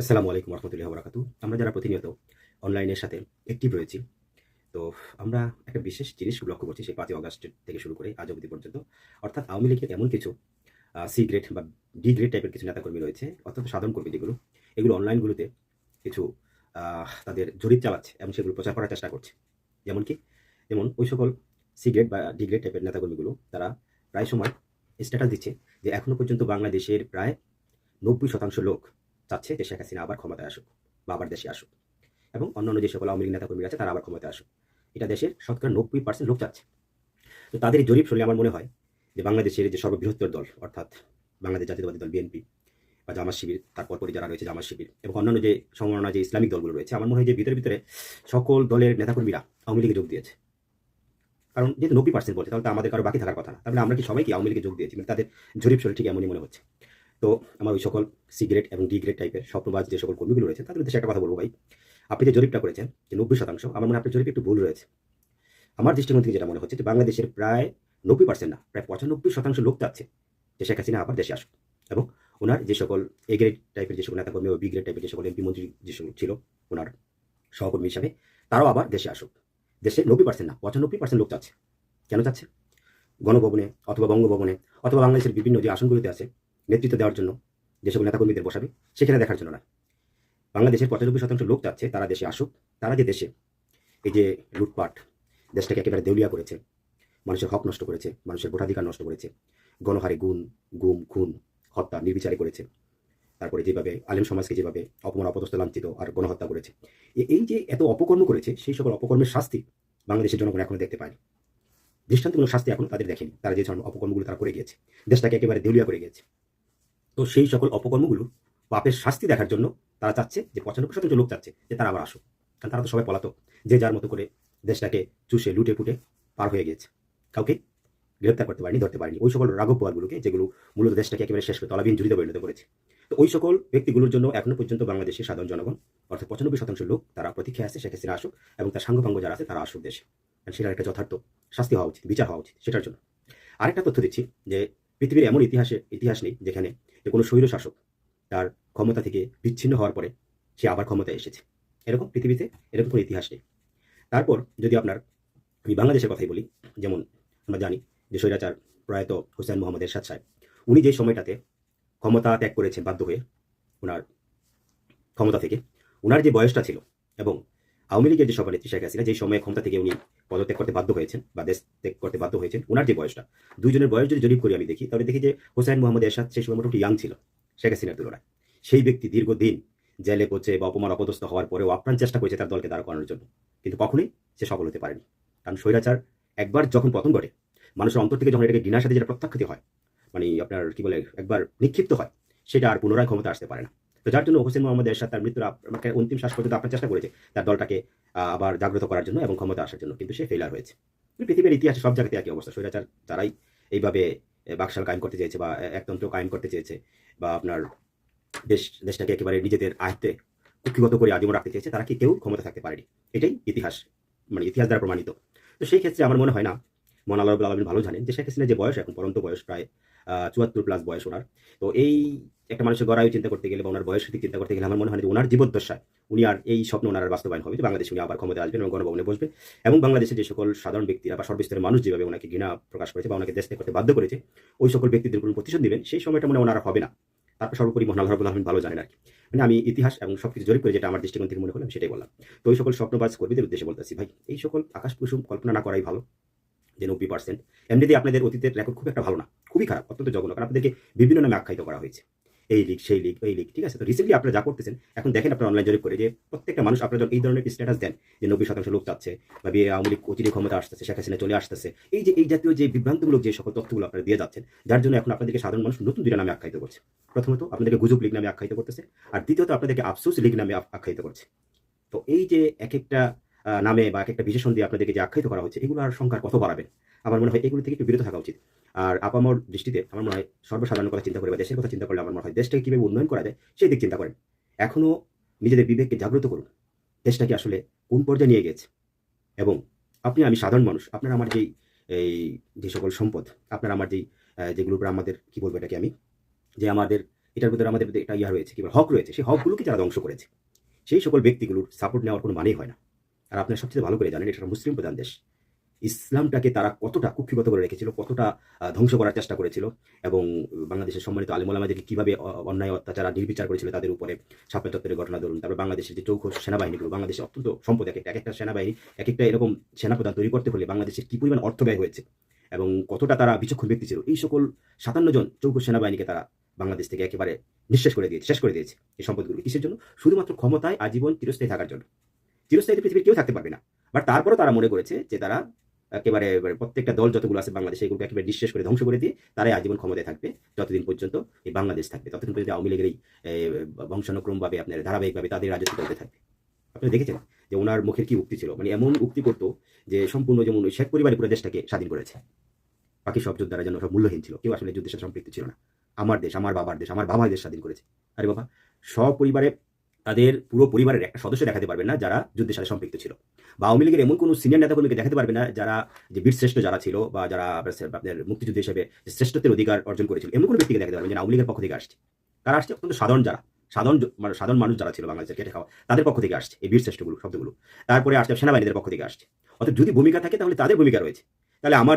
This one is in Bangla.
আসসালামু আলাইকুম রহমতুল্লাহ বরাকাতু আমরা যারা প্রতিনিয়ত অনলাইনের সাথে অ্যাক্টিভ রয়েছি, তো আমরা একটা বিশেষ জিনিস লক্ষ্য করছি সেই পাঁচই অগাস্ট থেকে শুরু করে আজ অবধি পর্যন্ত। অর্থাৎ আওয়ামী লীগের এমন কিছু সি গ্রেড বা ডি গ্রেড টাইপের কিছু নেতাকর্মী রয়েছে, অর্থাৎ সাধারণ কর্মী যেগুলো এগুলো অনলাইনগুলোতে কিছু তাদের জরিপ চালাচ্ছে এবং সেগুলো প্রচার করার চেষ্টা করছে। যেমন কি? যেমন ওই সকল সি গ্রেড বা ডি গ্রেড টাইপের নেতাকর্মীগুলো, তারা প্রায় সময় স্ট্যাটাস দিচ্ছে যে এখনও পর্যন্ত বাংলাদেশের প্রায় নব্বই শতাংশ লোক চাচ্ছে যে শেখ হাসিনা আবার ক্ষমতায় আসুক বা আবার দেশে আসুক। এবং অন্যান্য যে সকল আওয়ামী লীগ নেতাকর্মী আছে, তারা আবার ক্ষমতায় আসুক। এটা দেশের শতকরা নব্বই পার্সেন্ট লোক চাচ্ছে। তো তাদের জরিপ শুনলে আমার মনে হয় যে বাংলাদেশের যে সর্ববৃহত্তর দল, অর্থাৎ বাংলাদেশ জাতীয়তাবাদী দল, বিএনপি বা জামাত শিবির, তারপর পরে যারা রয়েছে জামাত শিবির এবং অন্যান্য যে সংগণনা যে ইসলামিক দলগুলো রয়েছে, আমার মনে হয় যে ভিতরে ভিতরে সকল দলের নেতাকর্মীরা আওয়ামী লীগে যোগ দিয়েছে। কারণ যেহেতু নব্বই পার্সেন্ট বলছে, তাহলে আমাদের কারও বাকি থাকার কথা না। তাহলে আমরা কি সবাই কি আওয়ামী লীগে যোগ দিয়েছি? মানে তাদের জরিপ শরীর ঠিক এমনই মনে হচ্ছে। তো আমার ওই সকল সিগারেট এবং ডি গ্রেড টাইপের স্বপ্নবাজ যে সকল কর্মীগুলো রয়েছে, তাদের উদ্দেশ্যে একটা কথা বলব ভাই। আপনি যে জরিপটা করেছেন, যে নব্বই শতাংশ, আমার মনে আপনার জরিপ একটু ভুল রয়েছে। আমার দৃষ্টিকোণ থেকে যেটা মনে হচ্ছে যে বাংলাদেশের প্রায় নব্বই পার্সেন্ট না, প্রায় পঁচানব্বই শতাংশ লোক চাচ্ছে যে শেখ হাসিনা আবার দেশে আসুক এবং ওনার যে সকল এ গ্রেড টাইপের যে সকল নেতাকর্মী ও বি গ্রেড টাইপের যে সকল এমপি মন্ত্রী যে সকল ছিল, ওনার সহকর্মী হিসাবে, তারাও আবার দেশে আসুক। দেশে নব্বই পার্সেন্ট না, পঁচানব্বই পার্সেন্ট লোক চাচ্ছে। কেন চাচ্ছে? গণভবনে অথবা বঙ্গভবনে অথবা বাংলাদেশের বিভিন্ন যে আসনগুলিতে আছে নেতৃত্ব দেওয়ার জন্য যে সকল নেতাকর্মীদের বসাবে, সেখানে দেখার জন্য না বাংলাদেশের পঁচানব্বই শতাংশ লোক চাচ্ছে তারা দেশে আসুক, তারা যে দেশে, এই যে লুটপাট, দেশটাকে একেবারে দেউলিয়া করেছে, মানুষের হক নষ্ট করেছে, মানুষের ভোটাধিকার নষ্ট করেছে, গণহারে গুণ, গুম, খুন, হত্যা, নির্বিচারে করেছে, তারপরে যেভাবে আলেম সমাজকে যেভাবে অপমান, অপদস্থ, লাঞ্ছিত আর গণহত্যা করেছে এই যে এত অপকর্ম করেছে, সেই সকল অপকর্মের শাস্তি বাংলাদেশের জনগণ এখনও দেখতে পায়নি। দৃষ্টান্তমূলক শাস্তি এখনও তাদের দেখেনি, তারা যে অপকর্মগুলো তারা করে গিয়েছে, দেশটাকে একেবারে দেউলিয়া করে গিয়েছে। তো সেই সকল অপকর্মগুলো পাপের শাস্তি দেখার জন্য তারা চাচ্ছে যে পঁচানব্বই শতাংশ লোক চাচ্ছে যে তারা আবার আসুক। কারণ তারা তো সবাই পলাতক। যে যার মতো করে দেশটাকে চুষে, লুটে পুটে পার হয়ে গিয়েছে। কাউকে গ্রেপ্তার করতে পারেনি, ধরতে পারেনি। ওই সকল রাঘব পোয়ালগুলোকে যেগুলো মূলত দেশটাকে একেবারে শেষ করে তলাবিহীন ঝুড়িতে পরিণত করেছে। তো ওই সকল ব্যক্তিগুলোর জন্য এখনও পর্যন্ত বাংলাদেশের সাধারণ জনগণ, অর্থাৎ পঁচানব্বই শতাংশ লোক, তারা প্রতীক্ষায় আছে, শেখ আসুক এবং তার সাঙ্গপাঙ্গ যারা আছে, তারা আসুক দেশে। কারণ সেটার একটা যথার্থ শাস্তি হওয়া উচিত, বিচার হওয়া উচিত, সেটার জন্য। আরেকটা তথ্য দিচ্ছি যে পৃথিবীর এমন ইতিহাসে, ইতিহাস নেই যেখানে যে কোনো স্বৈর শাসক তার ক্ষমতা থেকে বিচ্ছিন্ন হওয়ার পরে সে আবার ক্ষমতায় এসেছে। এরকম পৃথিবীতে এরকম কোনো ইতিহাস নেই। তারপর যদি আপনার আমি বাংলাদেশের কথাই বলি, যেমন আমরা জানি যে স্বৈরাচার প্রয়াত হুসেন মোহাম্মদ এরশাদ সাহেব, উনি যে সময়টাতে ক্ষমতা ত্যাগ করেছেন বাধ্য হয়ে, ওনার ক্ষমতা থেকে, ওনার যে বয়সটা ছিল এবং আওয়ামী লীগের যে সভানেত্রী শেখ হাসিনা, যে সময়ে ক্ষমতা থেকে উনি পদত্যাগ করতে বাধ্য হয়েছেন বা দেশ ত্যাগ করতে বাধ্য হয়েছেন ওনার যে বয়সটা, দুইজনের বয়স যদি জরিপ করি আমি দেখি, তাহলে দেখি যে হোসেন মোহাম্মদ এরশাদ সেই সময় মোটামুটি ইয়াং ছিল, শেখ হাসিনার তুলনায়। সেই ব্যক্তি দীর্ঘদিন জেলে পচে বা অপমান অপদস্থ হওয়ার পরেও আপ্রাণ চেষ্টা করেছে তার দলকে দাঁড় করানোর জন্য। কিন্তু কখনোই সে সফল হতে পারেনি। কারণ স্বৈরাচার একবার যখন পতন ঘটে, মানুষের অন্তর থেকে যখন এটাকে ঘৃণার সাথে যেটা প্রত্যাখ্যাত হয় মানে আপনার কি বলে, একবার নিক্ষিপ্ত হয়, সেটা আর পুনরায় ক্ষমতা আসতে পারে না। তো যার জন্য হোসেন মোহাম্মদ এরশাদ তার মৃত্যুর আমাকে অন্তিম শ্বাস পর্যন্ত আপনার চেষ্টা করেছে তার দলটাকে আবার জাগ্রত করার জন্য এবং ক্ষমতা আসার জন্য। কিন্তু সে ফেলার হয়েছে। পৃথিবীর ইতিহাসে সব জায়গাতে একই অবস্থা। স্বৈরাচার যারাই এইভাবে বাকশাল কায়েম করতে চেয়েছে বা একতন্ত্র কায়েম করতে চেয়েছে বা আপনার দেশ, দেশটাকে একেবারে নিজেদের আয়ত্তে কুক্ষিগত করে আদিম রাখতে চেয়েছে, তারা কি কেউ ক্ষমতা থাকতে পারেনি? এটাই ইতিহাস মানে ইতিহাস দ্বারা প্রমাণিত। তো সেই ক্ষেত্রে আমার মনে হয় না মন আল্লাহ আলমিন ভালো জানেন যে শেখ হাসিনার যে বয়স, এখন পরন্ত বয়স প্রায় চুয়াত্তর প্লাস বয়স ওনার। তো এই একটা মানুষের গড়ায়ু চিন্তা করতে গেলে বা ওনার বয়স ভিত্তিক চিন্তা করতে গেলে আমার মনে হয় যে ওনার জীবদ্দশায় উনি আর এই স্বপ্ন ওনার বাস্তবায়ন হবে যে বাংলাদেশে উনি আবার ক্ষমতায় আসবেন এবং গণভবনে বসবে এবং বাংলাদেশের যে সকল সাধারণ ব্যক্তিরা বা সর্বস্তরের মানুষ যেভাবে ওনাকে ঘৃণা প্রকাশ করেছে বা ওনাকে দেশ করতে বাধ্য করেছে, ওই সকল ব্যক্তিদের কোনো প্রতিশোধ দিবেন সেই সময়টা মনে ওনার হবে না। তারপর সর্বোপরি মহান আল্লাহ রবুল ভালো জানেন আর কি। মানে আমি ইতিহাস এবং সব কিছু জরিপ করে যেটা আমার দৃষ্টিকোণ থেকে মনে হলাম সেটাই বললাম। তো ওই সকল স্বপ্নবাজ কর্মীদের উদ্দেশ্যে বলতেছি ভাই, এই সকল আকাশ কুসুম কল্পনা না করাই ভালো। যে নব্বই পার্সেন্ট এমনিতে আপনাদের অতীতের রেকর্ড খুব একটা ভালো না, খুবই খারাপ, অত্যন্ত জঘন্য, কারণ আপনাদেরকে বিভিন্ন নামে আখ্যায়িত করা হয়েছে। এই লিগ সেই লিগ এই লিগ ঠিক আছে? তো রিসেন্টলি আপনারা যা করতেছেন, এখন দেখেন আপনারা অনলাইন জরিপ করে যে প্রত্যেকটা মানুষ আপনারা যখন এই ধরনের স্ট্যাটাস দেন, যে নব্বই শতাংশ লোক চাচ্ছে, বা বিয়ে, আওয়ামী লীগ ক্ষমতা আসতেছে, শেখ হাসিনা চলে আসতেছে, এই যে, এই জাতীয় যে বিভ্রান্তমূলক যে সকল তথ্যগুলো আপনারা দিয়ে যাচ্ছেন, যার জন্য এখন আপনাদেরকে সাধারণ মানুষ নতুন দুইটা নামে আখ্যায়িত করছে। প্রথমত, আপনাদেরকে গুজব লিগ নামে আখ্যায়িত করতেছে, আর দ্বিতীয়ত, আপনাদেরকে আফসোস লিগ নামে আখ্যায়িত করছে। তো এই যে এক একটা নামে বা এক একটা বিশেষণ দিয়ে আপনাদেরকে যে আখ্যায়িত করা হচ্ছে এগুলো আর সংখ্যার কত বাড়াবেন আমার মনে হয় এগুলো থেকে একটু বিরত থাকা উচিত। আর আপামর দৃষ্টিতে আমার মনে হয় সর্বসাধারণ কথা চিন্তা করে বা দেশের কথা চিন্তা করলে আমার মনে হয় দেশটাকে কীভাবে উন্নয়ন করা যায় সেই দিক চিন্তা করেন। এখনও নিজেদের বিবেককে জাগ্রত করুন। দেশটাকে আসলে কোন পর্যায়ে নিয়ে গেছে? এবং আপনি আমি সাধারণ মানুষ আপনার আমার যেই এই যে সকল সম্পদ আপনার আমার যেই যেগুলোর উপর আমাদের কি বলব এটাকে আমি? যে আমাদের এটার ভিতরে আমাদের একটা ইয়া রয়েছে কি বলে, হক রয়েছে সেই হকগুলোকে যারা ধ্বংস করেছে সেই সকল ব্যক্তিগুলোর সাপোর্ট নেওয়ার কোনো মানেই হয় না। আর আপনারা সবচেয়ে ভালো করে জানেন, এটা মুসলিম প্রধান দেশ। ইসলামটাকে তারা কতটা কুক্ষিগত করে রেখেছিল, কতটা ধ্বংস করার চেষ্টা করেছিল এবং বাংলাদেশের সম্মানিত আলিমুলামাদেরকে কীভাবে অন্যায়, অত্যাচার নির্বিচার করেছিল তাদের উপরে চত্বরের ঘটনা ধরুন, তারপর বাংলাদেশের যে চৌখ সেনাবাহিনীগুলো, বাংলাদেশে অত্যন্ত সম্পদ, এক একটা একটা সেনাবাহিনী এক একটা এরকম সেনাপ্রধান তৈরি করতে হলে বাংলাদেশের কী পরিমাণ অর্থ ব্যয় হয়েছে এবং কতটা তারা বিচক্ষণ ব্যক্তি ছিল, এই সকল সাতান্ন জন চৌখ সেনাবাহিনীকে তারা বাংলাদেশ থেকে একেবারে নিঃশেষ করে দিয়েছে, শেষ করে দিয়েছে এই সম্পদগুলো। কিসের জন্য? শুধুমাত্র ক্ষমতায় আজীবন চিরস্থায়ী থাকার জন্য। চিরস্থায়ী পৃথিবীর কেউ থাকতে পারবে না। বাট তারপরেও তারা মনে করেছে যে তারা একেবারে প্রত্যেকটা দল যতগুলো আছে বাংলাদেশে, এগুলোকে একেবারে নিঃশেষ করে ধ্বংস করে দিয়ে তারাই আজীবন ক্ষমতায় থাকবে যতদিন পর্যন্ত এই বাংলাদেশ থাকবে, ততদিন পর্যন্ত আওয়ামী লীগের এই বংশানুক্রমভাবে আপনার ধারাবাহিকভাবে তাদের রাজত্ব করতে থাকবে। আপনি দেখেছেন যে ওনার মুখের কি উক্তি ছিল? মানে এমন উক্তি করতো যে সম্পূর্ণ যেমন ওই শেখ পরিবারের পুরো দেশটাকে স্বাধীন করেছে। বাকি সব যোদ্ধারা যেন সব মূল্যহীন ছিল, কেউ আসলে যুদ্ধের সাথে সম্পৃক্ত ছিল না। আমার দেশ, আমার বাবার দেশ, আমার বাবা দেশ স্বাধীন করেছে। আরে বাবা সপরিবারে তাদের পুরো পরিবারের একটা সদস্য দেখাতে পারবে না যারা যুদ্ধের সাথে সম্পৃক্ত ছিল। বা আওয়ামী লীগের এমন কোনো সিনিয়র নেতাগুলোকে দেখাতে পারবে না যারা যে বীরশ্রেষ্ঠ যারা ছিল বা যারা আপনার মুক্তিযুদ্ধ হিসেবে শ্রেষ্ঠত্বের অধিকার অর্জন করেছিল, এমন কোনো ব্যক্তিকে দেখাতে পারবে যে আওয়ামী লীগের পক্ষ থেকে আসছে। তারা আসছে? অত্যন্ত সাধারণ যারা। সাধারণ মানে সাধারণ মানুষ যারা ছিল বাংলাদেশের খেটে খাওয়া, তাদের পক্ষ থেকে আসছে এই বীরশ্রেষ্ঠগুলো শব্দগুলো। তারপরে আসছে সেনাবাহিনীদের পক্ষ থেকে আসছে। অর্থাৎ যদি ভূমিকা থাকে তাহলে তাদের ভূমিকা রয়েছে। তাহলে আমার